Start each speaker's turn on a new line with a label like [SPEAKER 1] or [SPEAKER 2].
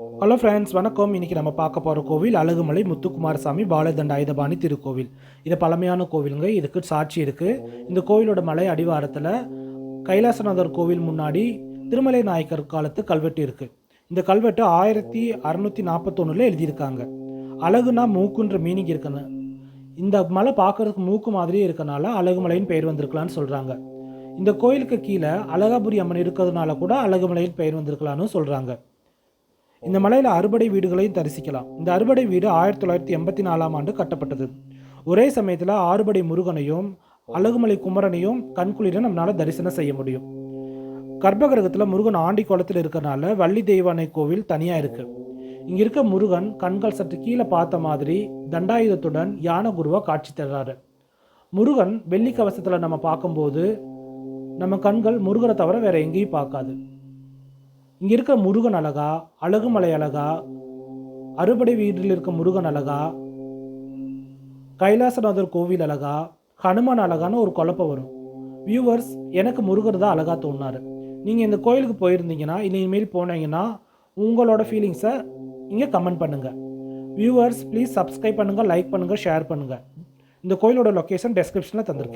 [SPEAKER 1] Hello friends வணக்கம். இன்னைக்கு நம்ம பார்க்க போகிற கோவில் அழகுமலை முத்துக்குமாரசாமி பாலதண்டாயுதபாணி திருக்கோவில். இது பழமையான கோவிலுங்க. இதுக்கு சாட்சி இருக்குது இந்த கோவிலோட மலை அடிவாரத்தில் கைலாசநாதர் கோவில் முன்னாடி திருமலை நாயக்கர் காலத்து கல்வெட்டு இருக்குது இந்த கல்வெட்டு ஆயிரத்தி அறநூற்றி நாற்பத்தொன்னில் எழுதியிருக்காங்க. அழகுனா மூக்குன்ற மீனிங் இருக்குன்னு. இந்த மலை பார்க்கறதுக்கு மூக்கு மாதிரியே இருக்கனால அழகுமலைன்னு பெயர் வந்திருக்கலான்னு சொல்கிறாங்க இந்த கோயிலுக்கு கீழே அழகாபுரி அம்மன் இருக்கிறதுனால கூட அழகுமலைன்னு பெயர் வந்திருக்கலான்னு சொல்கிறாங்க இந்த மலையில் அறுபடை வீடுகளையும் தரிசிக்கலாம். இந்த அறுபடை வீடு ஆயிரத்தி தொள்ளாயிரத்தி எண்பத்தி நாலாம் ஆண்டு கட்டப்பட்டது. ஒரே சமயத்தில் ஆறுபடை முருகனையும் அழகுமலை குமரனையும் கண்குளிர நம்மளால் தரிசனம் செய்ய முடியும். கர்ப்பகிரகத்தில் முருகன் ஆண்டி குளத்தில் இருக்கிறனால வள்ளி தெய்வானை கோவில் தனியாக இருக்கு. இங்கே இருக்க முருகன் கண்கள் சற்று கீழே பார்த்த மாதிரி தண்டாயுதத்துடன் யானை குருவா காட்சி தர்றாரு முருகன் வெள்ளி கவசத்தில் நம்ம பார்க்கும்போது நம்ம கண்கள் முருகனை தவிர வேற எங்கேயும் பார்க்காது. இங்கே இருக்க முருகன் அழகா அழகுமலை அழகா அறுபடை வீட்டில் இருக்க முருகன் அழகா கைலாசநாதர் கோவில் அழகா ஹனுமான் அழகான ஒரு குழப்பம் வரும். வியூவர்ஸ் எனக்கு முருகர் தான் அழகாக தோணுனாரு. நீங்கள் இந்த கோயிலுக்கு போயிருந்தீங்கன்னா இனிமேல் போனீங்கன்னா உங்களோட ஃபீலிங்ஸை இங்கே கமெண்ட் பண்ணுங்கள் வியூவர்ஸ் ப்ளீஸ் சப்ஸ்கிரைப் பண்ணுங்கள் லைக் பண்ணுங்கள் ஷேர் பண்ணுங்கள் இந்த கோயிலோட லொக்கேஷன் டெஸ்கிரிப்ஷனில் தந்திருக்கேன்.